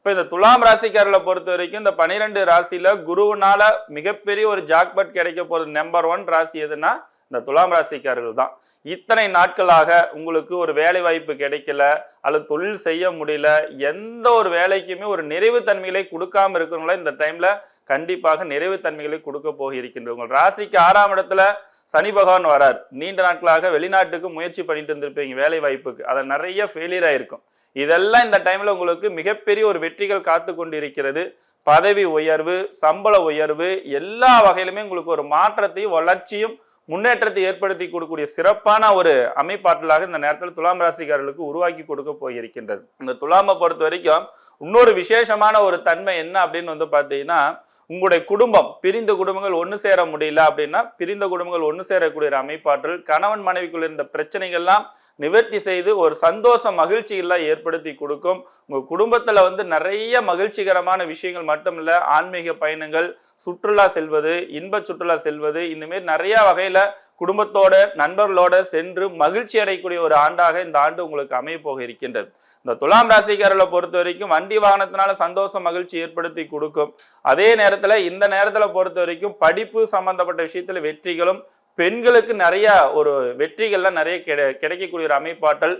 இப்போ இந்த துலாம் ராசிக்காரர்களை பொறுத்த வரைக்கும் இந்த பனிரெண்டு ராசியில் குருவுனால மிகப்பெரிய ஒரு ஜாக்பட் கிடைக்க போகிறது நம்பர் ஒன் ராசி எதுனா இந்த துலாம் ராசிக்காரர்கள் தான். இத்தனை நாட்களாக உங்களுக்கு ஒரு வேலை வாய்ப்பு கிடைக்கல அல்லது தொழில் செய்ய முடியல எந்த ஒரு வேலைக்குமே ஒரு நிறைவு தன்மைகளை கொடுக்காம இருக்கிறவங்கள இந்த டைம்ல கண்டிப்பாக நிறைவு தன்மைகளை கொடுக்க போக இருக்கின்ற உங்கள் ராசிக்கு ஆறாம் இடத்துல சனி பகவான் வரார். நீண்ட நாட்களாக வெளிநாட்டுக்கு முயற்சி பண்ணிட்டு இருந்திருப்பீங்க வேலை வாய்ப்புக்கு. அதை நிறைய ஃபெயிலியர் ஆயிருக்கும். இதெல்லாம் இந்த டைம்ல உங்களுக்கு மிகப்பெரிய ஒரு வெற்றிகள் காத்து கொண்டு இருக்கிறது பதவி உயர்வு சம்பள உயர்வு எல்லா வகையிலுமே உங்களுக்கு ஒரு மாற்றத்தையும் வளர்ச்சியும் முன்னேற்றத்தை ஏற்படுத்தி கொடுக்கக்கூடிய சிறப்பான ஒரு அமைப்பாற்றலாக இந்த நேரத்தில் துலாம் ராசிக்காரர்களுக்கு உருவாக்கி கொடுக்க போயிருக்கின்றது. இந்த துலாமை பொறுத்த வரைக்கும் இன்னொரு விசேஷமான ஒரு தன்மை என்ன அப்படின்னு வந்து பார்த்தீங்கன்னா உங்களுடைய குடும்பம் பிரிந்த குடும்பங்கள் ஒன்று சேர முடியல அப்படின்னா பிரிந்த குடும்பங்கள் ஒன்று சேரக்கூடிய அமைப்பாற்றல் கணவன் மனைவிக்குள் இருந்த பிரச்சனைகள்லாம் நிவர்த்தி செய்து ஒரு சந்தோஷ மகிழ்ச்சிகள்லாம் ஏற்படுத்தி கொடுக்கும். உங்கள் குடும்பத்தில் வந்து நிறைய மகிழ்ச்சிகரமான விஷயங்கள் மட்டும் இல்லை ஆன்மீக பயணங்கள் சுற்றுலா செல்வது இன்ப சுற்றுலா செல்வது இந்தமாரி நிறையா நிறைய வகையில் குடும்பத்தோட நண்பர்களோட சென்று மகிழ்ச்சி அடையக்கூடிய ஒரு ஆண்டாக இந்த ஆண்டு உங்களுக்கு அமைய போக இருக்கின்றது. இந்த துலாம் ராசிக்காரர்களை பொறுத்த வரைக்கும் வண்டி வாகனத்தினால சந்தோஷம் மகிழ்ச்சி ஏற்படுத்தி கொடுக்கும். அதே நேரத்தில் இந்த நேரத்தில் பொறுத்த வரைக்கும் படிப்பு சம்பந்தப்பட்ட விஷயத்தில் வெற்றிகளும் பெண்களுக்கு நிறையா ஒரு வெற்றிகள்லாம் நிறைய கிடை கிடைக்கக்கூடிய ஒரு அமைப்பாற்றல்